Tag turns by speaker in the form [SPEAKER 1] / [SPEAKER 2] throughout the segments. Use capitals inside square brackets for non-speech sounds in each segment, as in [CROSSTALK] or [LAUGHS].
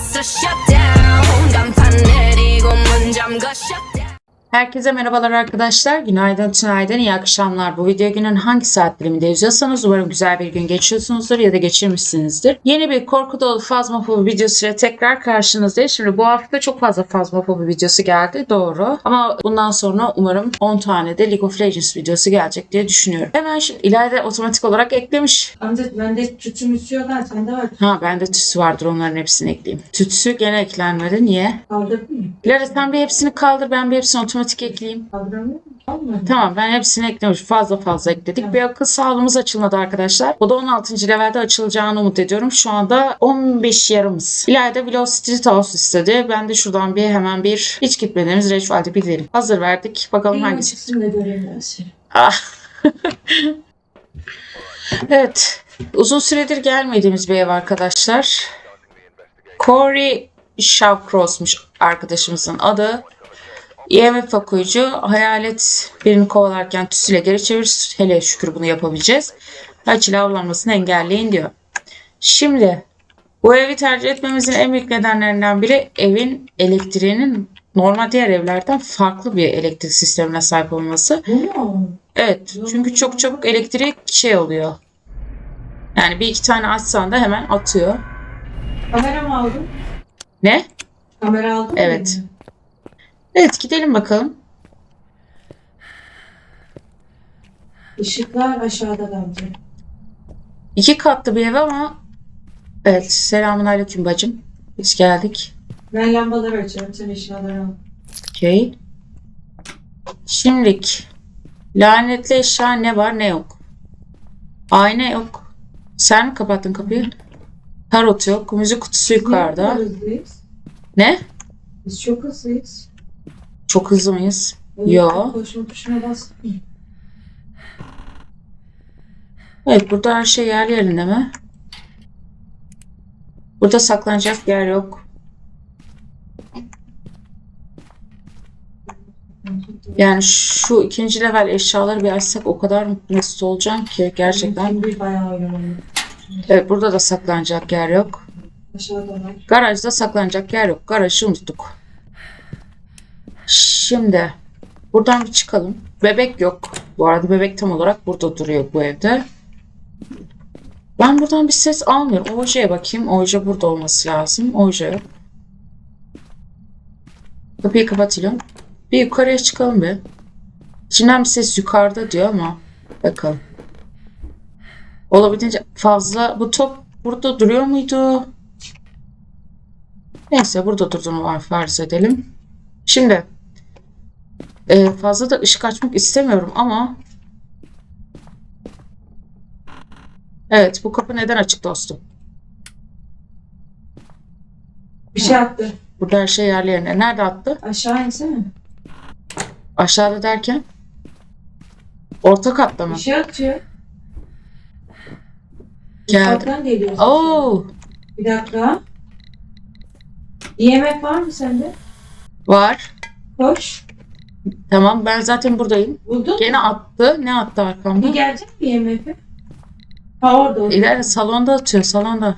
[SPEAKER 1] it's a shutdown.
[SPEAKER 2] Herkese merhabalar arkadaşlar. Günaydın, tünaydın, iyi akşamlar. Bu video günün hangi saat diliminde izliyorsanız umarım güzel bir gün geçiriyorsunuzdur ya da geçirmişsinizdir. Yeni bir korku dolu Fazmafobi videosuyla tekrar karşınızdayız. Şimdi bu hafta çok fazla Fazmafobi videosu geldi, doğru. Ama bundan sonra umarım 10 tane de League of Legends videosu gelecek diye düşünüyorum. Hemen şimdi ileride otomatik olarak eklemiş.
[SPEAKER 3] Amca bende tütümüz yok ha sende var.
[SPEAKER 2] Ha bende tütsü vardır onların hepsini ekleyeyim. Tütsü gene eklenmedi. Niye?
[SPEAKER 3] Kaldırdın mı?
[SPEAKER 2] İleride sen bir hepsini kaldır ben bir hepsini otomatik ekleyeyim.
[SPEAKER 3] Musun? Olmadı.
[SPEAKER 2] Tamam ben hepsini eklemiş. Fazla fazla ekledik. Bir akıl sağlığımız açılmadı arkadaşlar. O da 16. levelde açılacağını umut ediyorum. Şu anda 15 yarımız. İleride Street House istedi. Ben de şuradan bir hemen bir hiç gitmediğimiz Ritual'de bilelim. Hazır verdik. Bakalım hangisi.
[SPEAKER 3] İkisini de göreyim ben seni.
[SPEAKER 2] Ah. [LAUGHS] evet. Uzun süredir gelmediğimiz bir ev arkadaşlar. Corey Shawcross'muş arkadaşımızın adı. IMF okuyucu hayalet birini kovalarken tüsüyle geri çevir. Hele şükür bunu yapabileceğiz. Haç ile avlanmasını engelleyin diyor. Şimdi bu evi tercih etmemizin en büyük nedenlerinden biri evin elektriğinin normal diğer evlerden farklı bir elektrik sistemine sahip olması. Evet çünkü çok çabuk elektrik şey oluyor. Yani bir iki tane açsan da hemen atıyor.
[SPEAKER 3] Kamera mı aldın?
[SPEAKER 2] Ne?
[SPEAKER 3] Kamera aldın mı?
[SPEAKER 2] Evet. Gidelim bakalım.
[SPEAKER 3] Işıklar aşağıda amca.
[SPEAKER 2] İki katlı bir ev ama evet selamun aleyküm bacım. Biz geldik.
[SPEAKER 3] Ben lambaları açıyorum sen eşyaları al.
[SPEAKER 2] Okey. Şimdilik lanetli eşya ne var ne yok. Ayna yok. Sen mi kapattın kapıyı? Tarot yok. Müzik kutusu yukarıda. Ne?
[SPEAKER 3] Biz çok hızlıyız.
[SPEAKER 2] Çok hızlı mıyız? Yo.
[SPEAKER 3] Bas.
[SPEAKER 2] Evet burada her şey yer yerinde mi? Burada saklanacak yer yok. Yani şu ikinci level eşyaları bir açsak o kadar mutlu olacağım ki gerçekten. Evet burada da saklanacak yer yok. Garajda saklanacak yer yok. Garajı unuttuk. Şimdi buradan bir çıkalım. Bebek yok. Bu arada bebek tam olarak burada duruyor bu evde. Ben buradan bir ses almıyorum. Oje'ye bakayım. Oje burada olması lazım. Oje yok. Kapıyı kapatalım. Bir yukarıya çıkalım bir. İçinden bir ses yukarıda diyor ama bakalım. Olabildiğince fazla bu top burada duruyor muydu? Neyse burada durduğunu var farz edelim. Şimdi e, fazla da ışık açmak istemiyorum ama Evet bu kapı neden açık dostum?
[SPEAKER 3] Bir şey attı.
[SPEAKER 2] Burada her şey yerli yerine. Nerede attı?
[SPEAKER 3] Aşağı insene.
[SPEAKER 2] Aşağıda derken? Orta katta mı?
[SPEAKER 3] Bir şey atıyor.
[SPEAKER 2] Geldi.
[SPEAKER 3] Geliyor.
[SPEAKER 2] Oo,
[SPEAKER 3] Bir dakika. IMF var mı sende?
[SPEAKER 2] Var.
[SPEAKER 3] Koş.
[SPEAKER 2] Tamam ben zaten buradayım.
[SPEAKER 3] Buldun
[SPEAKER 2] Gene attı. Ne attı
[SPEAKER 3] Bir
[SPEAKER 2] arkamda?
[SPEAKER 3] gelecek mi IMF'e? Ha orada. orada.
[SPEAKER 2] İleride salonda atıyor salonda.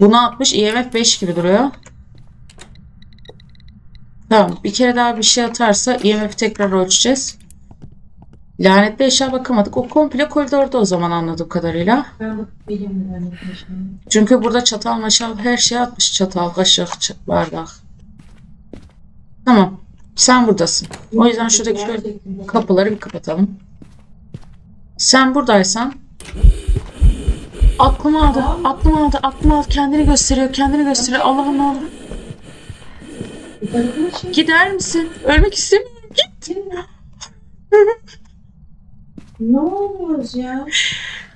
[SPEAKER 2] Bunu atmış IMF 5 gibi duruyor. Tamam bir kere daha bir şey atarsa IMF tekrar ölçeceğiz. Lanetli eşya bakamadık. O komple koridorda o zaman anladığım kadarıyla.
[SPEAKER 3] Ben bakıp geleyim.
[SPEAKER 2] Çünkü burada çatal maşal her şey atmış. Çatal, kaşık, bardak. Tamam. Sen buradasın. O yüzden şuradaki şöyle kapıları bir kapatalım. Sen buradaysan aklım aldı, aklım aldı, aklım aldı. Kendini gösteriyor, kendini gösteriyor. Allah'ım ne olur. Gider misin? Ölmek istemiyorum. Git.
[SPEAKER 3] Ne oluyoruz ya?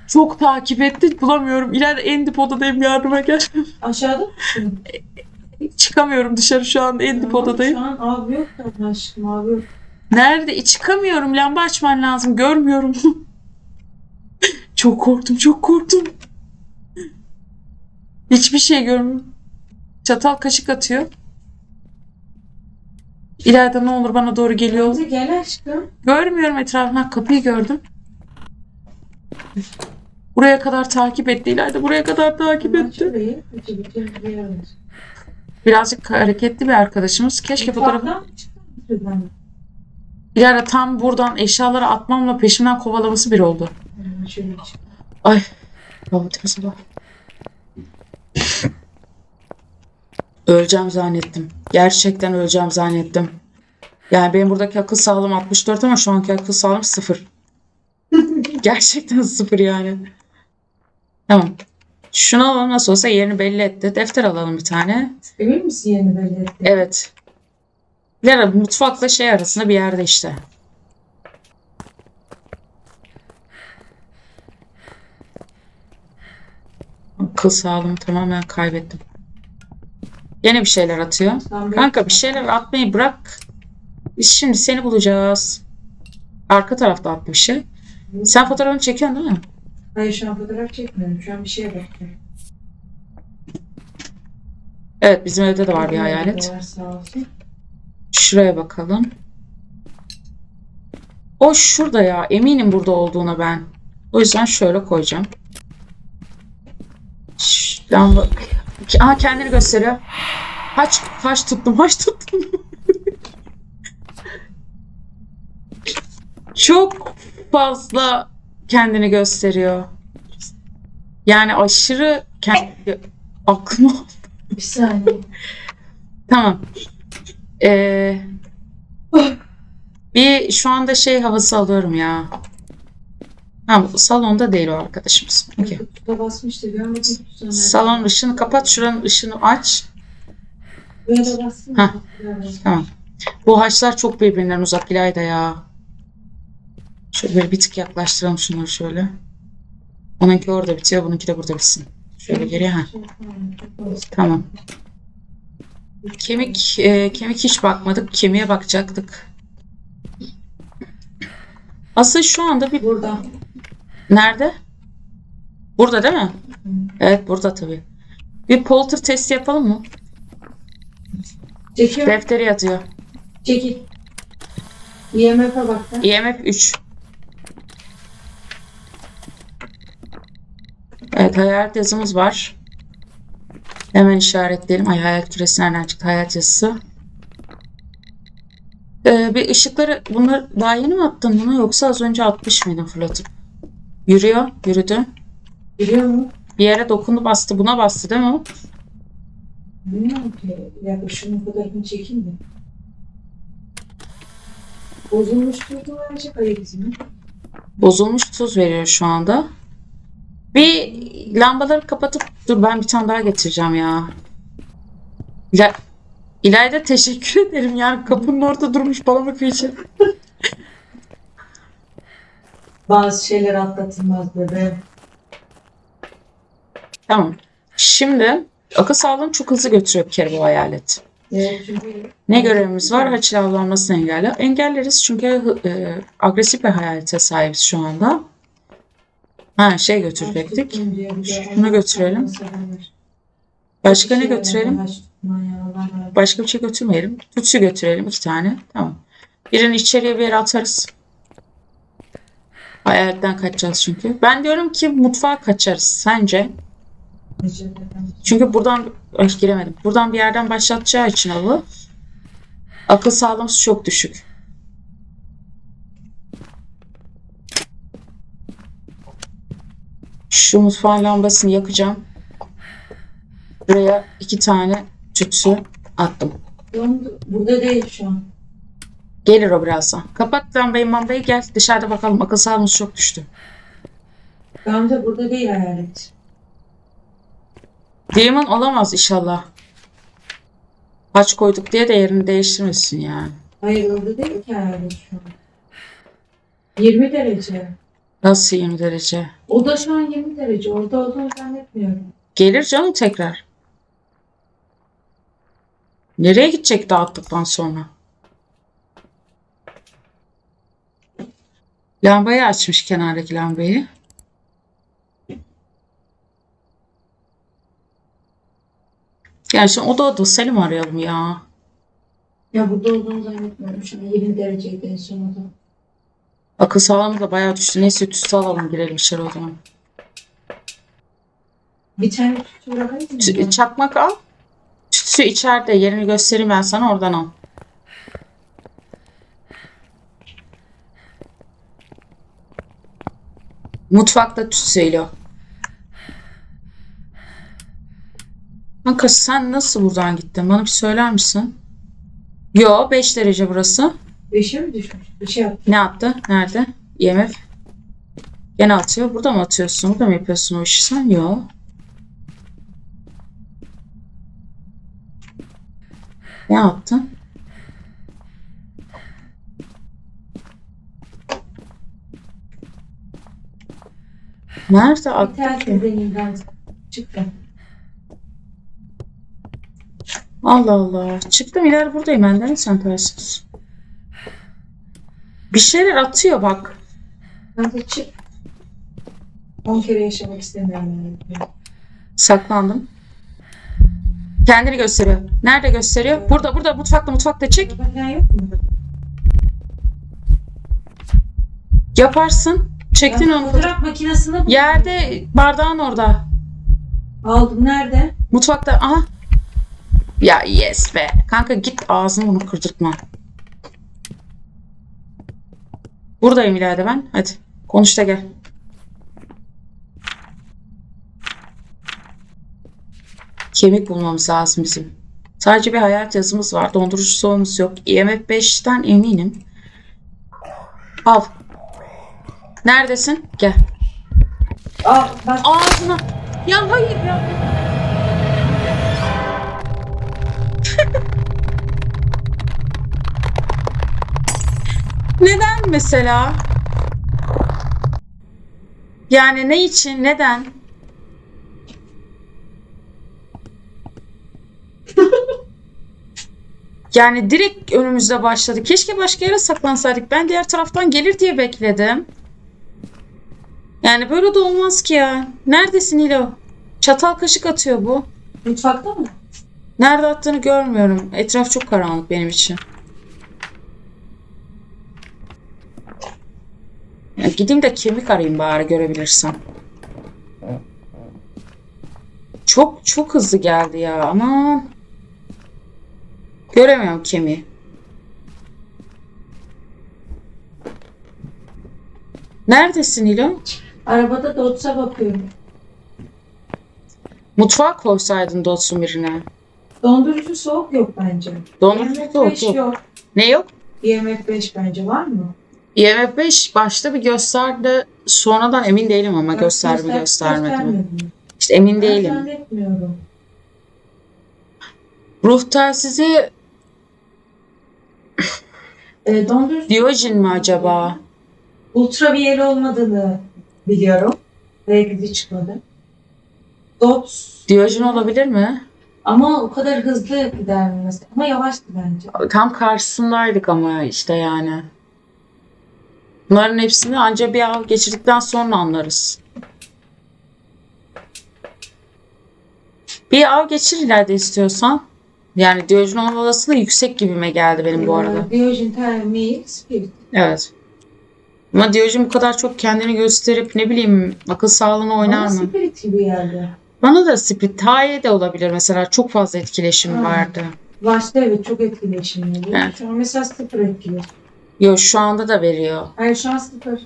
[SPEAKER 2] Çok takip etti. Bulamıyorum. İleride en dip odadayım. Yardıma gel.
[SPEAKER 3] Aşağıda mısın?
[SPEAKER 2] Çıkamıyorum dışarı şu an. En dip odadayım.
[SPEAKER 3] Şu an abi yok da aşkım abi yok.
[SPEAKER 2] Nerede? E, çıkamıyorum. Lamba açman lazım. Görmüyorum. [LAUGHS] çok korktum. Çok korktum. Hiçbir şey görmüyorum. Çatal kaşık atıyor. İleride ne olur bana doğru geliyor.
[SPEAKER 3] Hadi gel aşkım.
[SPEAKER 2] Görmüyorum etrafına. Kapıyı gördüm. Buraya kadar takip etti. İlayda buraya kadar takip etti. Birazcık hareketli bir arkadaşımız. Keşke fotoğraf...
[SPEAKER 3] Mutfaktan mı çıktın şuradan?
[SPEAKER 2] İlayda tam buradan eşyaları atmamla peşimden kovalaması bir oldu.
[SPEAKER 3] Çık.
[SPEAKER 2] Ay. Babacığım sabah. Öleceğim zannettim. Gerçekten öleceğim zannettim. Yani benim buradaki akıl sağlığım 64 ama şu anki akıl sağlığım 0. [LAUGHS] Gerçekten 0 yani. Tamam. Şunu alalım nasıl olsa yerini belli etti. Defter alalım bir tane.
[SPEAKER 3] Emin misin yerini belli ettin?
[SPEAKER 2] Evet. Lara mutfakla şey arasında bir yerde işte. Akıl sağlığımı tamamen kaybettim. Yine bir şeyler atıyor.
[SPEAKER 3] Tam
[SPEAKER 2] Kanka bir şeyler atmayı bırak. Biz şimdi seni bulacağız. Arka tarafta şey. Sen fotoğrafını çekiyorsun değil mi?
[SPEAKER 3] Hayır şu an fotoğraf çekmiyorum. Şu an bir şeye bakıyorum.
[SPEAKER 2] Evet bizim evde de var bir hayalet.
[SPEAKER 3] Var, sağ olsun.
[SPEAKER 2] Şuraya bakalım. O şurada ya. Eminim burada olduğuna ben. O yüzden şöyle koyacağım. Şş, Lamba. Aa kendini gösteriyor. Haç, haç tuttum, haç tuttum. [LAUGHS] Çok fazla kendini gösteriyor. Yani aşırı kendi aklıma [LAUGHS]
[SPEAKER 3] Bir saniye.
[SPEAKER 2] Tamam. Ee, bir şu anda şey havası alıyorum ya. Ha, salonda değil o arkadaşımız. Okey.
[SPEAKER 3] Kutuda basmıştı. Görmedim. Sonra
[SPEAKER 2] Salon ışığını kapat, şuranın ışığını aç.
[SPEAKER 3] Evet.
[SPEAKER 2] Tamam. Bu haçlar çok birbirinden uzak İlayda ya. Şöyle böyle bir tık yaklaştıralım şunları şöyle. Onunki orada bitiyor, bununki de burada bitsin. Şöyle geriye ha. Tamam. Kemik, e, kemik hiç bakmadık. Kemiğe bakacaktık. Aslında şu anda bir
[SPEAKER 3] Burada.
[SPEAKER 2] Nerede? Burada değil mi? Evet burada tabii. Bir polter testi yapalım mı?
[SPEAKER 3] Çekil.
[SPEAKER 2] Defteri yazıyor.
[SPEAKER 3] Çekil. IMF'e bak da.
[SPEAKER 2] IMF 3. Evet hayalet yazımız var. Hemen işaretleyelim. Ay hayalet küresi nereden çıktı? Hayalet yazısı. Ee, bir ışıkları bunlar daha yeni mi attın bunu yoksa az önce atmış mıydın fırlatıp? Yürüyor, yürüdü.
[SPEAKER 3] Biliyor musun?
[SPEAKER 2] Bir yere dokundu bastı. Buna bastı değil mi? o?
[SPEAKER 3] Bilmiyorum ki. Ya şunun fotoğrafını çekeyim mi? Bozulmuş tuzu verecek ayı.
[SPEAKER 2] Bozulmuş tuz veriyor şu anda. Bir lambaları kapatıp dur ben bir tane daha getireceğim ya. İla İlayda teşekkür [LAUGHS] ederim yani kapının orada durmuş bakıyor için.
[SPEAKER 3] Bazı şeyler atlatılmaz bebeğim.
[SPEAKER 2] Tamam. Şimdi akıl sağlığını çok hızlı götürüyor bir kere bu hayalet.
[SPEAKER 3] Evet çünkü
[SPEAKER 2] Ne görevimiz var? Haçlı avlanmasını engelle. Engelleriz çünkü e, agresif bir hayalete sahibiz şu anda. Ha şey götürecektik. Şunu götürelim. Başka ne götürelim? Başka bir şey götürmeyelim. Tütsü götürelim iki tane. Tamam. Birini içeriye bir yere atarız. Hayaletten kaçacağız çünkü. Ben diyorum ki mutfağa kaçarız. Sence? Çünkü buradan Ay, giremedim. Buradan bir yerden başlatacağı için avı akıl sağlığımız çok düşük. Şu mutfağın lambasını yakacağım. Buraya iki tane tütsü attım.
[SPEAKER 3] Burada değil şu an.
[SPEAKER 2] Gelir o birazdan. Kapat lambayı mambayı gel dışarıda bakalım. Akıl sağlığımız çok düştü.
[SPEAKER 3] Gamze burada değil hayalet.
[SPEAKER 2] Demon olamaz inşallah. Haç koyduk diye de yerini değiştirmesin yani.
[SPEAKER 3] Hayır orada değil ki hayalet şu an. 20 derece.
[SPEAKER 2] Nasıl 20 derece?
[SPEAKER 3] O da şu an 20 derece. Orada olduğunu zannetmiyorum.
[SPEAKER 2] Gelir canım tekrar. Nereye gidecek dağıttıktan sonra? Lambayı açmış kenardaki lambayı. Şimdi oda oda Selim arayalım ya.
[SPEAKER 3] Ya burada olduğunu zannetmiyorum. Şu an 20 dereceydi en son o da.
[SPEAKER 2] Akıl sağlığımız da bayağı düştü. Neyse tütsü alalım girelim içeri o zaman.
[SPEAKER 3] Bir tane tütsü bırakayım?
[SPEAKER 2] Tü- Çakmak al. Tütsü içeride. Yerini göstereyim ben sana oradan al. Mutfakta tütsüyle. Kanka sen nasıl buradan gittin? Bana bir söyler misin? Yo 5 derece burası.
[SPEAKER 3] Beşe mi düşmüş? Bir şey yaptı.
[SPEAKER 2] Ne attı? Nerede? IMF. Gene atıyor. Burada mı atıyorsun? Burada mı yapıyorsun o işi sen? Yo. Ne attın? Nerede attı
[SPEAKER 3] tane
[SPEAKER 2] ki?
[SPEAKER 3] deneyim ben. Çıktı.
[SPEAKER 2] Allah Allah. Çıktım ileri buradayım benden sen telsiz. Bir şeyler atıyor bak.
[SPEAKER 3] Ben de çık. 10 kere yaşamak istemiyorum.
[SPEAKER 2] Saklandım. Kendini gösteriyor. Nerede gösteriyor? Burada burada mutfakta mutfakta çek.
[SPEAKER 3] Yok mu?
[SPEAKER 2] Yaparsın. Çektin
[SPEAKER 3] Ben
[SPEAKER 2] onu.
[SPEAKER 3] fotoğraf makinesine buldum.
[SPEAKER 2] Yerde bardağın orada.
[SPEAKER 3] Aldım. Nerede?
[SPEAKER 2] Mutfakta. Aha. Ya yes be. Kanka git ağzını bunu kırdırtma. Buradayım ileride ben. Hadi. Konuş da gel. Kemik bulmamız lazım bizim. Sadece bir hayat yazımız var. Dondurucu soğumuz yok. IMF 5'ten eminim. Al. Neredesin? Gel.
[SPEAKER 3] Aa bak.
[SPEAKER 2] Ağzına. Ya hayır ya. Mesela? Yani ne için? Neden? [LAUGHS] Yani direkt önümüzde başladı. Keşke başka yere saklansaydık. Ben diğer taraftan gelir diye bekledim. Yani böyle de olmaz ki ya. Neredesin İlo? Çatal kaşık atıyor bu.
[SPEAKER 3] Mutfakta mı?
[SPEAKER 2] Nerede attığını görmüyorum. Etraf çok karanlık benim için. Ya gideyim de kemik arayayım bari görebilirsem. Çok çok hızlı geldi ya aman. Göremiyorum kemiği. Neredesin İlo?
[SPEAKER 3] Arabada Dots'a bakıyorum.
[SPEAKER 2] Mutfağa koysaydın Dotsun birine.
[SPEAKER 3] Dondurucu soğuk yok bence.
[SPEAKER 2] Dondurucu soğuk
[SPEAKER 3] 5
[SPEAKER 2] yok.
[SPEAKER 3] yok.
[SPEAKER 2] Ne yok?
[SPEAKER 3] IMF 5 bence var mı?
[SPEAKER 2] IMF 5 başta bir gösterdi. Sonradan emin değilim ama gösterdi mi
[SPEAKER 3] Göster-
[SPEAKER 2] göstermedi mi. İşte emin
[SPEAKER 3] Ben
[SPEAKER 2] değilim.
[SPEAKER 3] zannetmiyorum.
[SPEAKER 2] Ruh telsizi
[SPEAKER 3] E, dondurucu
[SPEAKER 2] Diyojen mi acaba?
[SPEAKER 3] ultraviyeli olmadığını biliyorum. Belki çıkmadı. Dots
[SPEAKER 2] Diyojen olabilir mi?
[SPEAKER 3] ama o kadar hızlı gider mi mesela? Ama yavaştı bence.
[SPEAKER 2] Tam karşısındaydık ama işte yani. Bunların hepsini ancak bir av geçirdikten sonra anlarız. Bir av geçir ileride istiyorsan. Yani Diyojen olma olasılığı yüksek gibime geldi benim bu arada.
[SPEAKER 3] Diyojen termik spirit.
[SPEAKER 2] Evet. Ama Diyojen bu kadar çok kendini gösterip ne bileyim akıl sağlığına oynar
[SPEAKER 3] Ama
[SPEAKER 2] mı?
[SPEAKER 3] spirit gibi geldi.
[SPEAKER 2] Bana da Split Taye de olabilir mesela. Çok fazla etkileşim
[SPEAKER 3] Ha.
[SPEAKER 2] vardı.
[SPEAKER 3] Başta evet çok etkileşimli.
[SPEAKER 2] Evet.
[SPEAKER 3] Şu an mesela sıfır etkileşim.
[SPEAKER 2] Yo şu anda da veriyor.
[SPEAKER 3] Hayır şu an sıfır.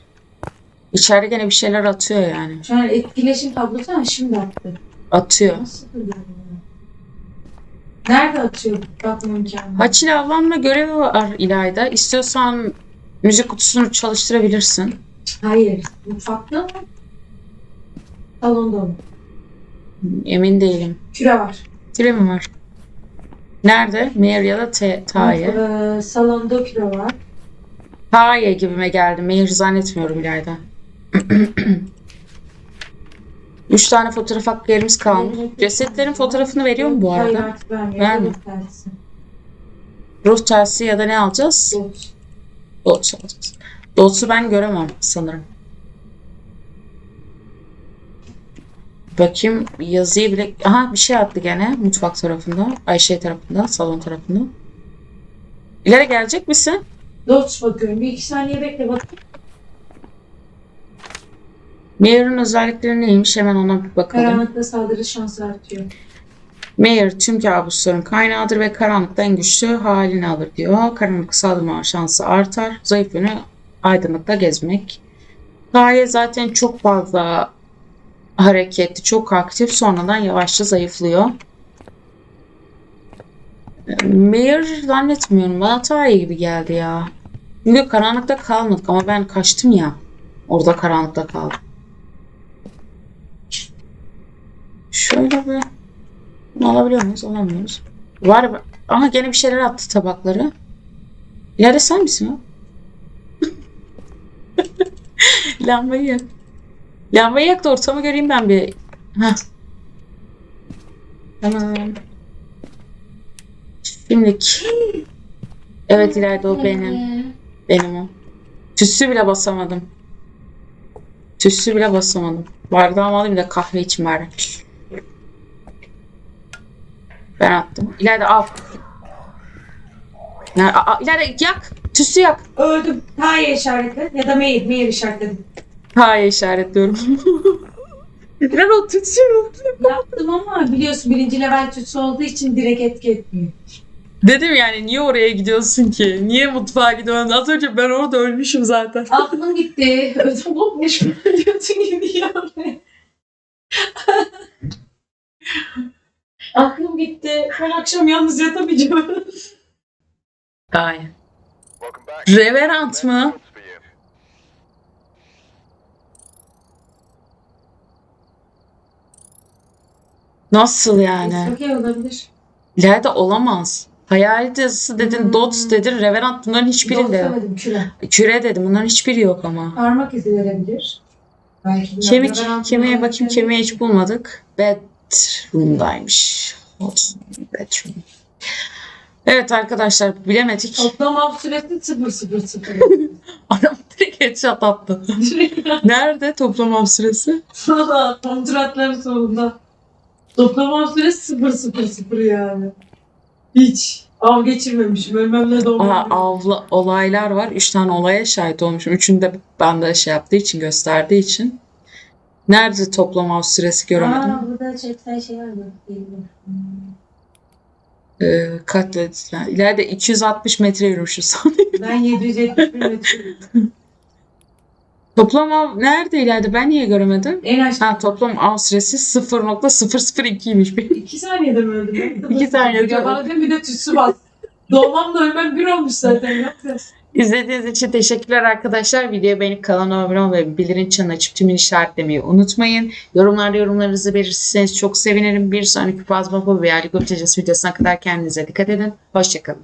[SPEAKER 2] İçeride gene bir şeyler atıyor yani.
[SPEAKER 3] Şu an etkileşim tablosu ha şimdi attı.
[SPEAKER 2] Atıyor.
[SPEAKER 3] Ama sıfır görünüyor. Nerede atıyor? Bakma imkanı.
[SPEAKER 2] Haçil ablamla görevi var İlayda. İstiyorsan müzik kutusunu çalıştırabilirsin.
[SPEAKER 3] Hayır. Mutfakta mı? Salonda mı?
[SPEAKER 2] Emin değilim.
[SPEAKER 3] Küre var.
[SPEAKER 2] Tire mi var? Nerede? Meğer ya da te, Taye.
[SPEAKER 3] Ee, salonda küre var.
[SPEAKER 2] Taye gibime geldi. Meğer zannetmiyorum İlayda. [CLEARS THROAT] Üç tane fotoğraf hakkı yerimiz kalmış. Cesetlerin fotoğrafını veriyor mu bu
[SPEAKER 3] Hayır
[SPEAKER 2] arada?
[SPEAKER 3] artık vermiyor. Yok, tersi.
[SPEAKER 2] Ruh tersi ya da ne alacağız?
[SPEAKER 3] Yok.
[SPEAKER 2] Dots alacağız. Dots'u ben göremem sanırım. Bakayım yazıyı bile... Aha bir şey attı gene mutfak tarafında. Ay şey tarafında, salon tarafında. İleri gelecek misin?
[SPEAKER 3] Dots bakıyorum. Bir iki saniye bekle bak.
[SPEAKER 2] Mayor'un özellikleri neymiş? Hemen ona bir bakalım.
[SPEAKER 3] Karanlıkta saldırı şansı artıyor.
[SPEAKER 2] Mayor tüm kabusların kaynağıdır ve karanlıkta en güçlü halini alır diyor. Karanlık saldırma şansı artar. Zayıf yönü aydınlıkta gezmek. Gaye zaten çok fazla hareketli, çok aktif. Sonradan yavaşça zayıflıyor. Mayor zannetmiyorum. Bana Taye gibi geldi ya. Çünkü karanlıkta kalmadık ama ben kaçtım ya. Orada karanlıkta kaldım. Şöyle bir bunu alabiliyor muyuz? Alamıyoruz. Var mı? Aha gene bir şeyler attı tabakları. İleride sen misin o? [LAUGHS] Lambayı yak. Lambayı yak da ortamı göreyim ben bir. Heh. Tamam. Şimdilik. Evet ileride o benim. Benim o. Tüssü bile basamadım. Tüssü bile basamadım. Bardağımı alayım da kahve içim bari. Ben attım. İleride al. Ya, a, ileride yak. Tüsü yak.
[SPEAKER 3] Öldüm. Taye işaretle ya da Meir. Meir işaretledim.
[SPEAKER 2] Hayır işaretliyorum. [LAUGHS] İleride o tüsü yok.
[SPEAKER 3] Yaptım ama biliyorsun birinci level tütsü olduğu için direkt etki etmiyor.
[SPEAKER 2] Dedim yani niye oraya gidiyorsun ki? Niye mutfağa gidiyorsun? Az önce ben orada ölmüşüm zaten.
[SPEAKER 3] Aklım gitti. [LAUGHS] Ödüm olmuş. [LAUGHS] Götün gibi ya. [LAUGHS] Aklım gitti. Ben akşam yalnız yatamayacağım.
[SPEAKER 2] Aynen. Reverant mı? Nasıl yani?
[SPEAKER 3] Okey olabilir.
[SPEAKER 2] İleride olamaz. Hayalet yazısı dedin,
[SPEAKER 3] Hmm.
[SPEAKER 2] dots dedin, Reverant bunların hiçbirinde yok.
[SPEAKER 3] Doktor küre.
[SPEAKER 2] Küre dedim, bunların hiçbiri yok ama.
[SPEAKER 3] Parmak izi verebilir. Belki
[SPEAKER 2] Kemik, kemiğe bakayım, kemiği hiç bulmadık. Bedroom'daymış. Olsun, bedroom. Evet arkadaşlar bilemedik.
[SPEAKER 3] Toplam av süresi 0 0 0.
[SPEAKER 2] Adam direkt headshot attı. [LAUGHS] Nerede toplam av süresi?
[SPEAKER 3] Kontratların sonunda. Toplam av süresi 0 0 0 yani. Hiç. Av geçirmemişim. Ölmem ne
[SPEAKER 2] Aa, avla, olaylar var. Üç tane olaya şahit olmuşum. Üçünü de bende şey yaptığı için, gösterdiği için. Nerede toplam av süresi göremedim.
[SPEAKER 3] Aa, burada chatten şey var mı?
[SPEAKER 2] Ee, katledilen. İleride 260 metre yürümüşüz.
[SPEAKER 3] Ben 771 metre. [LAUGHS]
[SPEAKER 2] toplam av nerede ileride? Ben niye göremedim?
[SPEAKER 3] En aşağı.
[SPEAKER 2] Ha, toplam av süresi 0.002'ymiş.
[SPEAKER 3] 2 [LAUGHS] saniyede mi öldüm? [LAUGHS]
[SPEAKER 2] İki saniyede
[SPEAKER 3] Ya bana bir de tütsü bas. Doğmamla ölmem bir olmuş zaten. Yapacağız?
[SPEAKER 2] İzlediğiniz için teşekkürler arkadaşlar. Videoyu beğenip kanala abone olmayı ve bildirim çanını açıp tümünü işaretlemeyi unutmayın. Yorumlarda yorumlarınızı belirtirseniz çok sevinirim. Bir sonraki Pazma Hobi veya Legends videosuna kadar kendinize dikkat edin. Hoşçakalın.